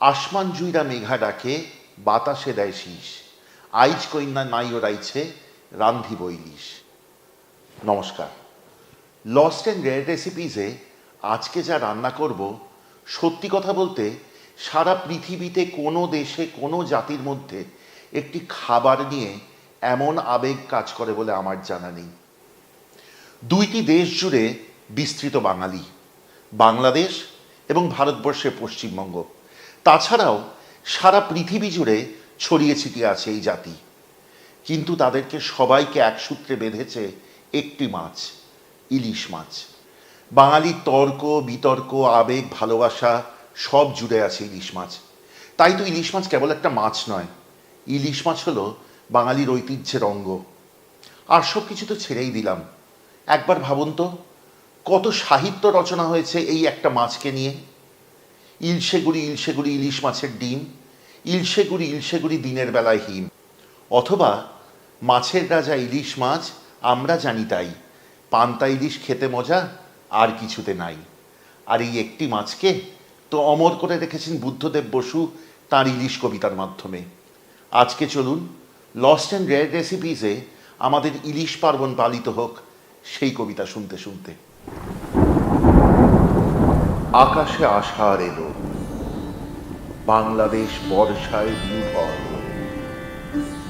আসমান জুইরা মেঘা ডাকে, বাতাসে দেয় শীষ। আইজ কন্যা নাই ওরাইছে রান্ধি বইলিশ। নমস্কার। লস্ট অ্যান্ড রেয়ার রেসিপিসে আজকে যা রান্না করব, সত্যি কথা বলতে, সারা পৃথিবীতে কোনো দেশে, কোনো জাতির মধ্যে একটি খাবার নিয়ে এমন আবেগ কাজ করে বলে আমার জানা নেই। দুইটি দেশ জুড়ে বিস্তৃত বাঙালি, বাংলাদেশ এবং ভারতবর্ষের পশ্চিমবঙ্গ। তাছাড়াও সারা পৃথিবী জুড়ে ছড়িয়ে ছিটিয়ে আছে এই জাতি। কিন্তু তাদেরকে সবাইকে এক সূত্রে বেঁধেছে একটি মাছ, ইলিশ মাছ। বাঙালির তর্ক, বিতর্ক, আবেগ, ভালোবাসা সব জুড়ে আছে ইলিশ মাছ। তাই তো ইলিশ মাছ কেবল একটা মাছ নয়, ইলিশ মাছ হলো বাঙালির ঐতিহ্যের অঙ্গ। আর সব কিছু তো ছেড়েই দিলাম। একবার ভাবুন তো, কত সাহিত্য রচনা হয়েছে এই একটা মাছকে নিয়ে। ইলশেগুড়ি ইলশেগুড়ি ইলিশ মাছের ডিম ইলশেগুড়ি ইলশেগুড়ি দিনের বেলায় হিম। অথবা, মাছের রাজা ইলিশ মাছ, আমরা জানি তাই। পান্তা ইলিশ খেতে মজা, আর কিছুতে নাই। আর এই একটি মাছকে তো অমর করে রেখেছেন বুদ্ধদেব বসু তাঁর ইলিশ কবিতার মাধ্যমে। আজকে চলুন লস্ট অ্যান্ড রেয়ার রেসিপিসে আমাদের ইলিশ পার্বণ পালিত হোক, সেই কবিতা শুনতে শুনতে। আকাশে আষাঢ় এলো বাংলাদেশ বর্ষায় বিভর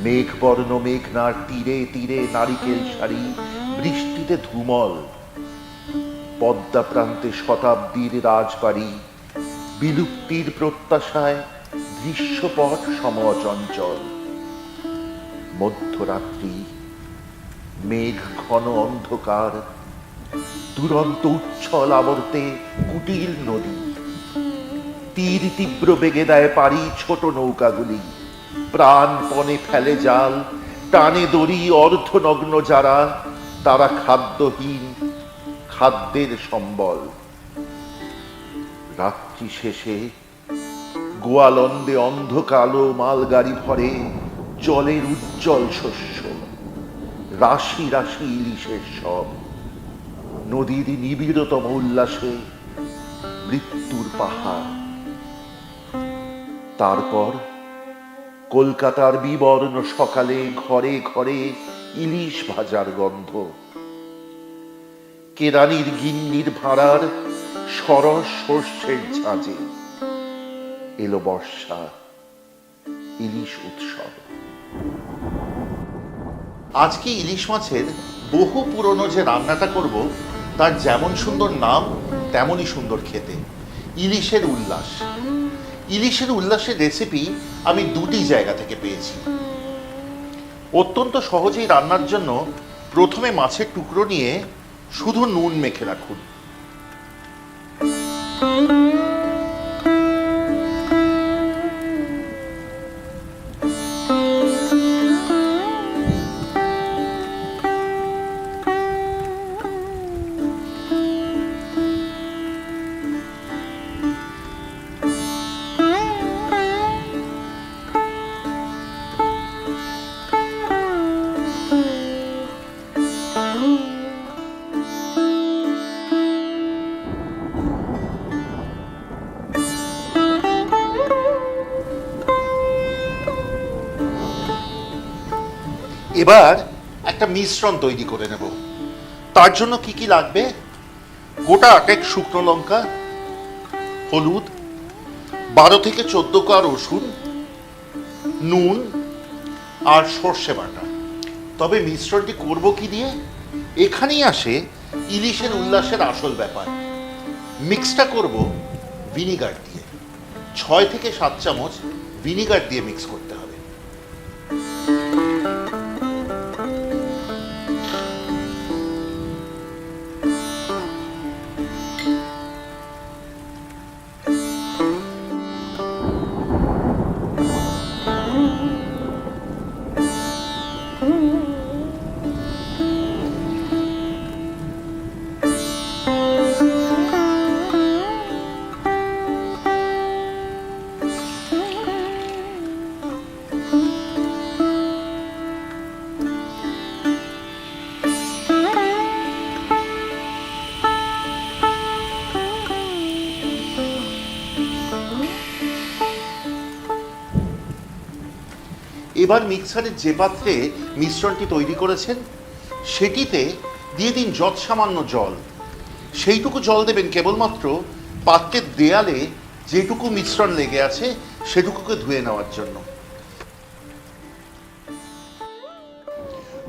মেঘবর্ণ মেঘনার তীরে তীরে নারিকেল শাড়ি বৃষ্টিতে ধুমল। পদ্মা প্রান্তে শতাব্দীর রাজবাড়ি, বিলুপ্তির প্রত্যাশায় দৃশ্যপট সমচঞ্চল। মধ্যরাত্রি, মেঘ ঘন অন্ধকার, দুরন্ত উচ্ছল আবর্তে কুটিল নদী। তীর তীব্র বেগে দেয় পারি ছোট নৌকাগুলি। প্রাণপণে ফেলে জাল, টানে দড়ি অর্থনগ্ন যারা, তারা খাদ্যহীন খাদ্যের সম্বল। রাত্রি শেষে গোয়ালন্দে অন্ধকালো মালগাড়ি ভরে জলের উজ্জ্বল শস্য, রাশি রাশি ইলিশের সব। নদীর নিবিড়তম উল্লাসে মৃত্যুর পাহাড়। তারপর কলকাতার বিবর্ণ সকালে ঘরে ঘরে ইলিশ ভাজার গন্ধ। কেরানির গিন্নির ভাড়ার সরস সর্ষের ঝাঁঝে এলো বর্ষা ইলিশ উৎসব। আজকে ইলিশ মাছের বহু পুরনো যে রান্নাটা করব, তার যেমন সুন্দর নাম, তেমনই সুন্দর খেতে। ইলিশের উল্লাস। ইলিশের উল্লাসের রেসিপি আমি দুটি জায়গা থেকে পেয়েছি। অত্যন্ত সহজেই রান্নার জন্য প্রথমে মাছের টুকরো নিয়ে শুধু নুন মেখে রাখুন। এবার একটা মিশ্রণ তৈরি করে নেব। তার জন্য কি কি লাগবে? গোটা আটেক শুকনো লঙ্কা, হলুদ, বারো থেকে চোদ্দ কোয়া রসুন, নুন আর সর্ষে বাটা। তবে মিশ্রণটি করব কি দিয়ে? এখানেই আসে ইলিশের উল্লাসের আসল ব্যাপার। মিক্সটা করব ভিনিগার দিয়ে। ছয় থেকে সাত চামচ ভিনিগার দিয়ে মিক্স করতে এবার মিক্সারের যে পাত্রে মিশ্রণটি তৈরি করেছেন, সেটিতে দিয়ে দিন যৎ সামান্য জল। সেইটুকু জল দেবেন কেবলমাত্র পাত্রের দেয়ালে যেটুকু মিশ্রণ লেগে আছে সেটুকুকে ধুয়ে নেওয়ার জন্য।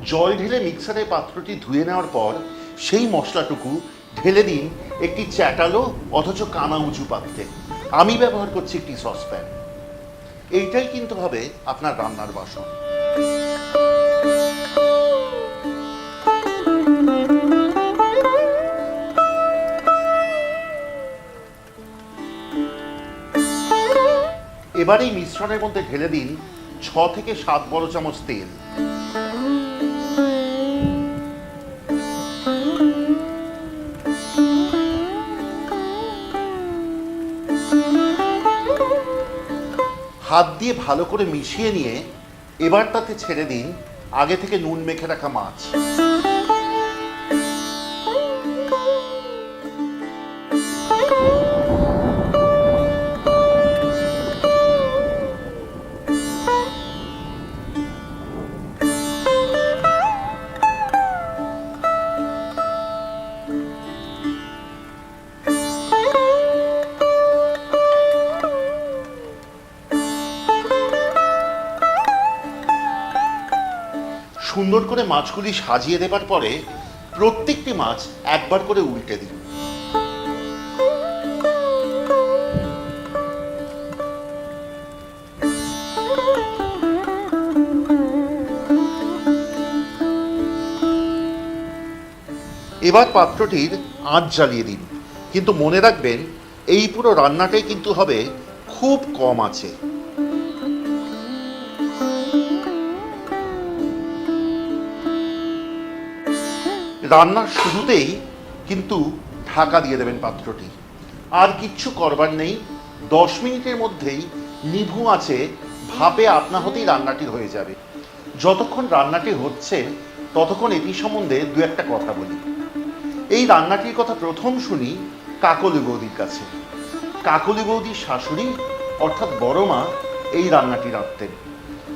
জল ঢেলে মিক্সারের পাত্রটি ধুয়ে নেওয়ার পর সেই মশলাটুকু ঢেলে দিন একটি চ্যাটালো অথচ কানা উঁচু পাত্রে। আমি ব্যবহার করছি একটি সসপ্যান। এইটাই কিন্তু হবে আপনার রান্নার বাসন। এবার এই মিশ্রণের মধ্যে ঢেলে দিন ছ থেকে সাত বড় চামচ তেল। হাত দিয়ে ভালো করে মিশিয়ে নিয়ে এবার তাতে ছেড়ে দিন, আগে থেকে নুন মেখে রাখা মাছ। সুন্দর করে মাছগুলি সাজিয়ে দেবার পরে প্রত্যেকটি মাছ একবার করে উল্টে দিন এবার পাত্রটির আঁচ জ্বালিয়ে দিন। কিন্তু মনে রাখবেন, এই পুরো রান্নাটাই কিন্তু হবে খুব কম আছে রান্নার শুরুতেই কিন্তু ঢাকা দিয়ে দেবেন পাত্রটি। আর কিচ্ছু করবার নেই। দশ মিনিটের মধ্যেই নিভু আছে, ভাপে আপনা হতেই রান্নাটি হয়ে যাবে। যতক্ষণ রান্নাটি হচ্ছে, ততক্ষণ এটি সম্বন্ধে দু একটা কথা বলি। এই রান্নাটির কথা প্রথম শুনি কাকলি বৌদির কাছে। কাকলি বৌদির শাশুড়ি, অর্থাৎ বড় মা, এই রান্নাটি রাখতেন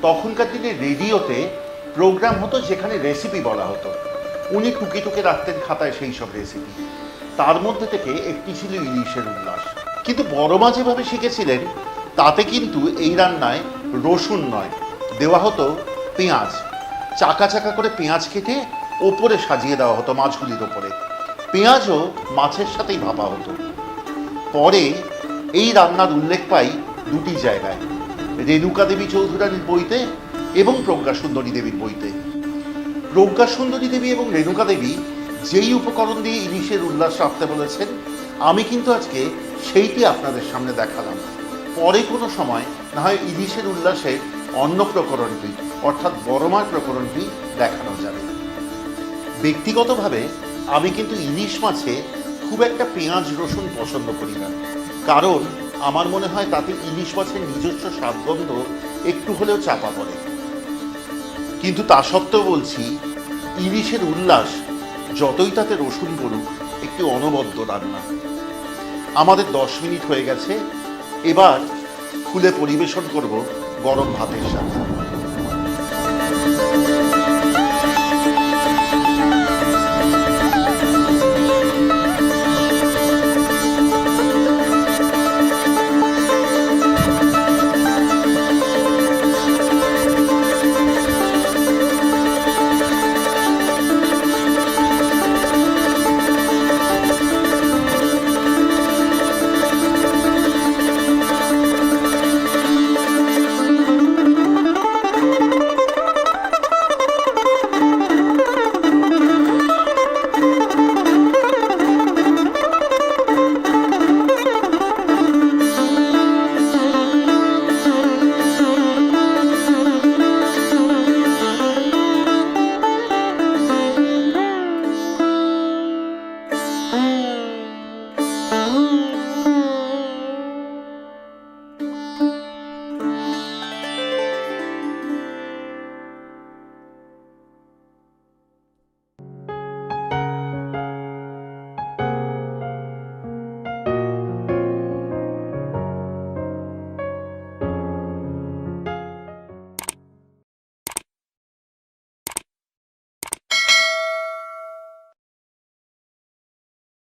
তখনকার দিনে রেডিওতে প্রোগ্রাম হতো যেখানে রেসিপি বলা হতো। উনি টুকে টুকে রাখতেন খাতায় সেই সব রেসিপি তার মধ্যে থেকে একটি ছিল ইলিশের উল্লাস। কিন্তু বড় মা যেভাবে শিখেছিলেন, তাতে কিন্তু এই রান্নায় রসুন নয়। দেওয়া হতো পেঁয়াজ। চাকা চাকা করে পেঁয়াজ কেটে ওপরে সাজিয়ে দেওয়া হতো মাছগুলির ওপরে। পেঁয়াজও মাছের সাথেই ভাপা হতো। পরে এই রান্নার উল্লেখ পাই দুটি জায়গায়। রেণুকা দেবী চৌধুরানীর বইতে এবং প্রজ্ঞা সুন্দরী দেবীর বইতে। প্রজ্ঞা সুন্দরী দেবী এবং রেণুকা দেবী যেই উপকরণ দিয়ে ইলিশের উল্লাস রাখতে বলেছেন, আমি কিন্তু আজকে সেইটি আপনাদের সামনে দেখালাম। পরে কোনো সময় না হয় ইলিশের উল্লাসে অন্য প্রকরণটি, অর্থাৎ বড়মার প্রকরণটি দেখানো যাবে। ব্যক্তিগতভাবে আমি কিন্তু ইলিশ মাছে খুব একটা পেঁয়াজ, রসুন পছন্দ করি না। কারণ আমার মনে হয় তাতে ইলিশ মাছের নিজস্ব স্বাদগন্ধ একটু হলেও চাপা পড়ে। কিন্তু তা সত্ত্বেও বলছি, ইলিশের উল্লাস যতই তাতে রসুন পড়ুক একটি অনবদ্য রান্না। আমাদের দশ মিনিট হয়ে গেছে, এবার খুলে পরিবেশন করব গরম ভাতের সাথে।